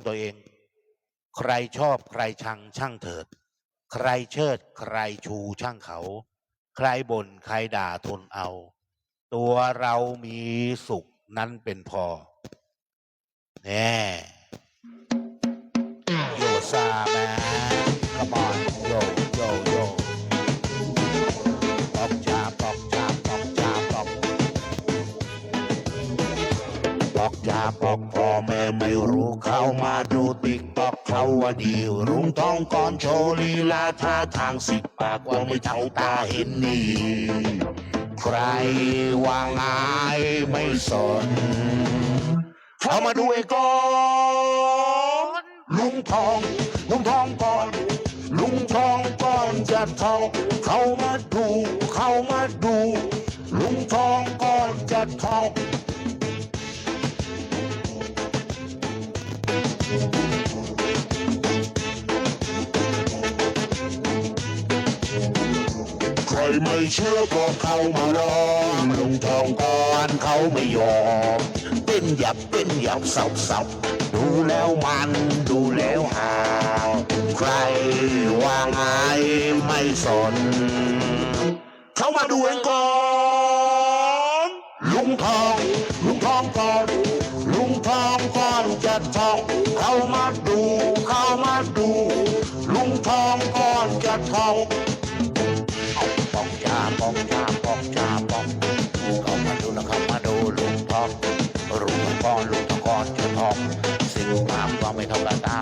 ของตัวเอง ใครชอบใครชังช่างเถิด ใครเชิด ใครชูช่างเขา ใครบ่นใครด่าทนเอา ตัวเรามีสุขนั้นเป็นพอแน่โยซาม ปอกจาปอกพ่อแม่ไม่รู้เข้ามาดูติ๊กตอกเขาว่าดีรุ้งทองก่อนโชว์ลีลาท่าทางสิบปากว่าไม่เท่าตาเห็นนี่ใครว่าไงไม่สนเข้ามาดูไอ้ก่อนลุงทองลุงทองก่อนลุงทองก่อนจะทองเข้ามาดูเข้ามาดูลุงทองก่อนจะทอง ไม่เชื่อก็เข้ามาลองลุงทองก่อนเขาไม่ยอมเต้นหยับเต้นหยับสับสับดูแล้วมันดูแล้วหาใครว่าไงไม่สน เข้ามาดูเองก่อนลุงทอง ลุงทองก่อนลุงทองก่อนจะทองเข้ามาดูเข้ามาดู ลุงทองก่อนจะทอง ปอกจ้าปอกจ้าปองเข้ามาดูนะครับมาดูลุงทองลุงทองลุงตะก้อนเจ้ดทองสิ่งมากก็ไม่ธรรมดา